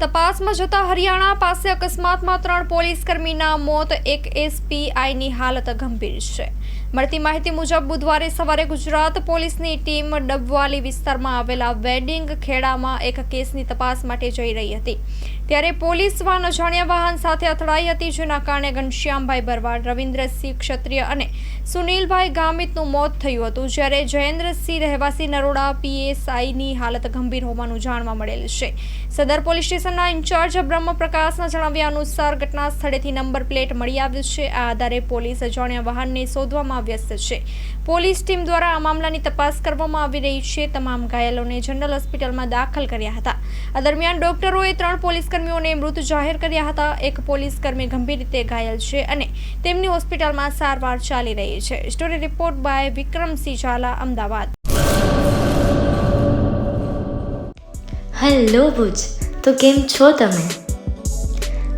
તપાસમાં જતા હરિયાણા પાસે અકસ્માતમાં ત્રણ પોલીસ કર્મીના મોત એક એસપીઆઈની હાલત ગંભીર છે. મળતી માહિતી મુજબ બુધવારે સવારે ગુજરાત પોલીસની ટીમ ડબવાલી વિસ્તારમાં આવેલા વેડિંગ ખેડામાં એક કેસની તપાસ માટે જઈ રહી હતી. ત્યારે પોલીસ વાન અજાણ્યા વાહન સાથે અથડાઈ હતી, જેના કારણે ઘનશ્યામભાઈ ભરવાડ રવિન્દ્રસિંહ ક્ષત્રિય અને સુનિલભાઈ ગામિતનું મોત થયું હતું, જ્યારે જયેન્દ્રસિંહ રહેવાસી નરોડા પીએસઆઈની હાલત ગંભીર હોવાનું જાણવા મળેલ છે. સદર પોલીસ સ્ટેશનના ઇન્ચાર્જ બ્રહ્મપ્રકાશના જણાવ્યા અનુસાર ઘટના સ્થળેથી નંબર પ્લેટ મળી આવ્યું છે. આ આધારે પોલીસ અજાણ્યા વાહનને શોધવામાં વ્યસ્ત છે. પોલીસ ટીમ દ્વારા આ મામલાની તપાસ કરવામાં આવી રહી છે. તમામ ઘાયલોને જનરલ હોસ્પિટલમાં દાખલ કર્યા હતા. આ દરમિયાન ડોક્ટરોએ ત્રણ પોલીસ કર્મીઓને મૃત જાહેર કર્યા હતા. એક પોલીસ કર્મી ગંભીર રીતે ઘાયલ છે અને તેમની હોસ્પિટલમાં સારવાર ચાલી રહી છે. Story report by Vikramsinh Zala, Ahmedabad. Hello Bhuj, તો કેમ છો તમે?